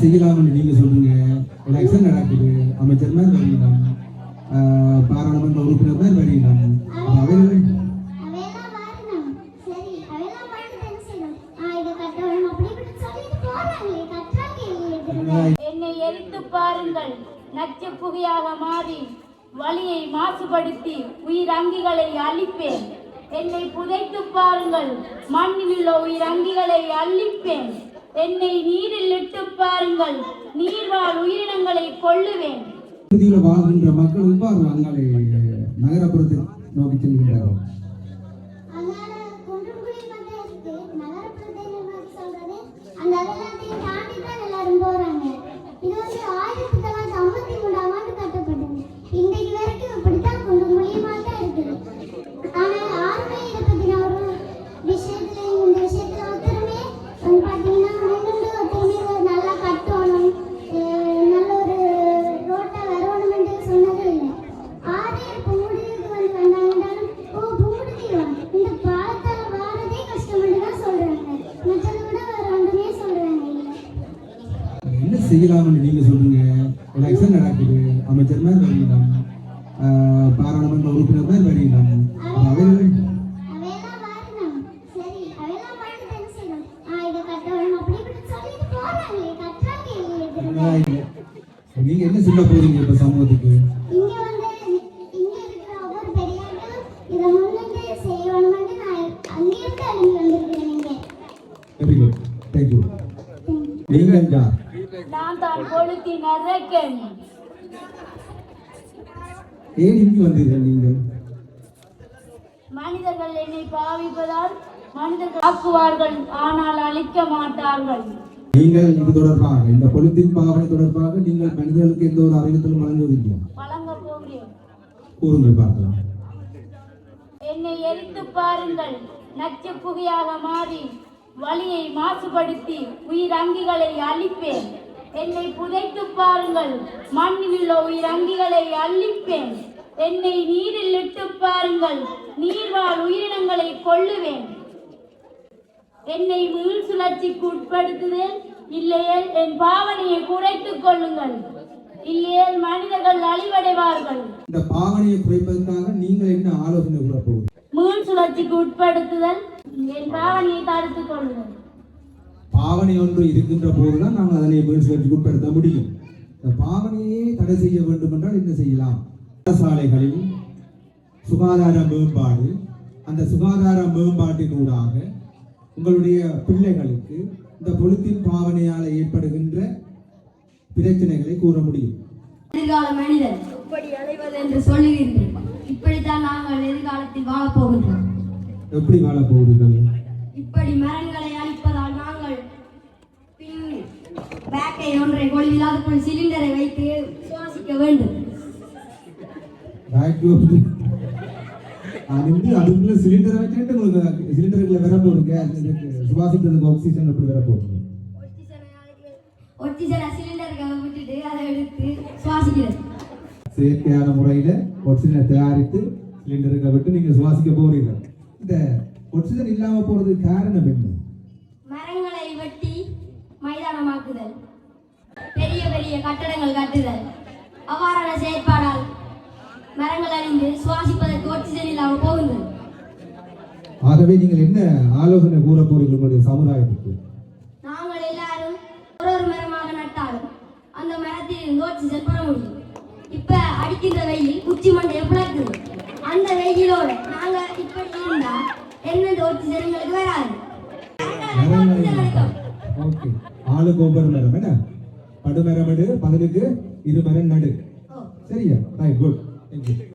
செய்யலாம்னு நீங்க சொல்றீங்க. எலெக்ஷன் நடக்குது. அமைச்சர் மாதிரி ஆஹ் பாராளுமன்ற உறுப்பினர் மாதிரி அவையெல்லாம் பண்ணிட்டு என்ன எரித்து பாருங்கள். நச்சு புகையாக மாறி வழியை மாசுபடுத்தி உயிர் அங்கிகளை அழிப்பேன். என்னை புதைத்து பாருங்கள். மண்ணில் உள்ள உயிர் அங்கிகளை அழிப்பேன். என்னை நீரில் இட்டு பாருங்கள். நீர்வாழ் உயிரினங்களை பகுதியில் வாழ்கின்ற மக்கள் இவ்வாறு அங்காலே நகரப்புறத்தை நோக்கி செல்கின்றார்கள்? அந்த செய்யலாம்னு நீங்க சொல்றீங்க. எலெக்ஷன் நடக்குது. அமைச்சர் மாதிரி ஆஹ் பாராளுமன்ற உறுப்பினர் மாதிரி வரலாம் அவைகள் நீங்க என்ன சொல்ல போறீங்க இப்ப சமூகத்துக்கு? வெரி குட் தேங்க்யூ நீங்கள் யார்? கொளுத்தி நரக்கன். ஏன் இங்கு வந்தீர்கள் நீங்கள்? மனிதர்கள் என்னை பாவிப்பதால் மனிதர்கள் ஆக்குவார்கள் ஆனால் அழிக்க மாட்டார்கள். நீங்கள் இது தொடர்பாக இந்த பொலித்தீன் பாவனை தொடர்பாக நீங்கள் மனிதர்களுக்கு எந்த ஒரு அறிவித்தலும் வழங்குவதில்லையா? வழங்க போகிறேன். கூறுங்கள் பார்க்கலாம். என்னை எரித்து பாருங்கள் நச்சு புகையாக மாறி வழியை மாசுபடுத்தி உயிர் அங்கிகளை அழிப்பேன். என்னை புதைத்து பாருங்கள். மண்ணில் உள்ள உயிர் அங்கிகளை அழிப்பேன் என்னை நீரில் இட்டு பாருங்கள். நீர்வாழ் உயிரினங்களை கொல்லுவேன். என்னை மீள் சுழற்சிக்கு உட்படுத்துதல் இல்லையேல் என் பாவனையை குறைத்துக் கொள்ளுங்கள். இல்லையேல் மனிதர்கள் அழிவடைவார்கள். இந்த பாவனையை குறைப்பதற்காக நீங்கள் என்ன ஆலோசனை கூற போகிறீர்கள்? மீள் சுழற்சிக்கு உட்படுத்துதல் என் பாவனையை தடுத்துக் கொள்ளுங்கள். பாவனை ஒன்று இருக்கின்ற போதுதான் நாங்கள் அதனை முயற்சிக்கு உட்படுத்த முடியும். இந்த பாவனையே தடை செய்ய வேண்டும் என்றால் என்ன செய்யலாம்? பாடசாலைகளில் சுகாதார மேம்பாடு அந்த சுகாதார மேம்பாட்டினூடாக உங்களுடைய பிள்ளைகளுக்கு இந்த பொலித்தீன் பாவனையால் ஏற்படுகின்ற பிரச்சனைகளை கூற முடியும். எதிர்கால மனிதன் இப்படி அடைவது என்று சொல்லுகிறீர்கள் இப்படித்தான் நாங்கள் எதிர்காலத்தில் வாழப் போகின்றோம். எப்படி வாழப் போகிறீர்கள்? இப்படி மரங்களை ஒன்றை கொள்வில் அதுக்குள் சிலிண்டரை வைத்து சுவாசிக்க வேண்டும்? அதுக்குள்ள சிலிண்டரை வச்சுட்டு உங்களுக்கு சிலிண்டருக்குள்ள வர போகுது சுவாசிக்கிறதுக்கு ஆக்சிஜன் அப்படி வர போகுது ஒட்டிசன சிலிண்டருக்கு விட்டுட்டு அதை எடுத்து சுவாசிக்கிறது செயற்கையான முறையில் ஒட்சிஜனை தயாரித்து சிலிண்டருக்கு விட்டு நீங்கள் சுவாசிக்க போகிறீர்கள் இந்த ஒட்சிஜன் இல்லாமல் போகிறதுக்கு காரணம் என்ன? மரங்களை வெட்டி மைதானமாக்குதல். பெரிய பெரிய கட்டடங்கள் கட்டுதல். அவ்வாறான செயற்பாடால் மரங்கள் அழிந்து சுவாசிப்பதற்கு ஆக்சிஜன் இல்லாமல் போகுங்கள் ஆகவே நீங்கள் என்ன ஆலோசனை கூற போறீர்கள் உங்களுடைய சமுதாயத்துக்கு? நாங்கள் எல்லாரும் ஒரு ஒரு மரமாக நட்டாலும் அந்த மரத்தில் இருந்து ஆக்சிஜன் பெற முடியும். இப்ப அடிக்கின்ற வெயில் உச்சி மண்டையை பிளக்குது அந்த வெயிலோட நாங்க இப்படி இருந்தா என்ன ஆக்சிஜன் எங்களுக்கு வராது. ஆளுக்கு ஒவ்வொரு மரம் என்ன? படுமரம் எடு பதினுக்கு இரு மரம் நடு சரியா ரைட் குட் தேங்க்யூ